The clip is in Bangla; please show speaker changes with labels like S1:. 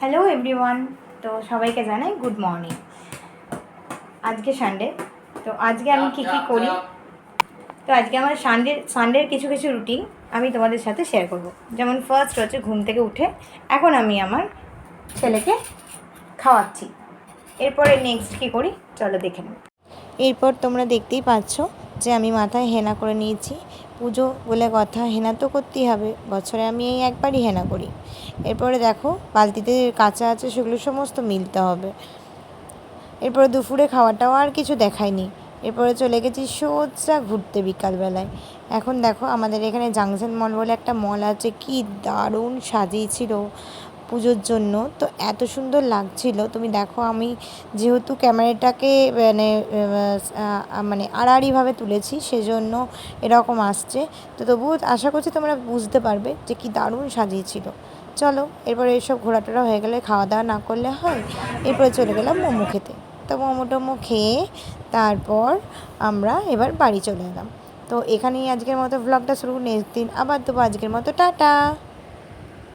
S1: হ্যালো এভরিওয়ান তো সবাইকে জানাই গুড মর্নিং আজকে সানডে তো আজকে আমি কী কী করি? তো আজকে আমার সানডে সানডের কিছু কিছু রুটিন আমি তোমাদের সাথে শেয়ার করব। যেমন ফার্স্ট হচ্ছে ঘুম থেকে উঠে এখন আমি আমার ছেলেকে খাওয়াচ্ছি। এরপরে নেক্সট কী করি? চলো দেখে নিই। এরপর তোমরা দেখতেই পাচ্ছ যে আমি মাথায় হেনা করে নিয়েছি। পুজো বলে কথা হেনা তো করতেই হবে। বছরে আমি এই একবারই হেনা করি। এরপরে দেখো, বালতিতে কাঁচা আছে সেগুলো সমস্ত মিলতে হবে। এরপরে দুপুরে খাওয়াটাও আর কিছু দেখায়নি। এরপরে চলে গেছি সোজা ঘুরতে বিকালবেলায়। এখন দেখো আমাদের এখানে জাংশন মল বলে একটা মল আছে, কি দারুণ সাজিয়েছিল। পুজোর জন্য। তো এত সুন্দর লাগছিল। তুমি দেখো, আমি যেহেতু ক্যামেরাটাকে মানে মানে আড়াআড়িভাবে তুলেছি, সেজন্য এরকম আসছে। তো তবুও আশা করছি তোমরা বুঝতে পারবে যে কি দারুণ সাজিয়েছিল। চলো, এরপরে এসব ঘোরাটোরা হয়ে গেলে খাওয়া দাওয়া না করলে হয়। এরপরে চলে গেলাম মোমো খেতে। তো মোমো টোমো খেয়ে তারপর আমরা এবার বাড়ি চলে এলাম। তো এখানেই আজকের মতো ব্লগটা শুরু। নেক্সট দিন আবার দেবো আজকের মতো। টাটা!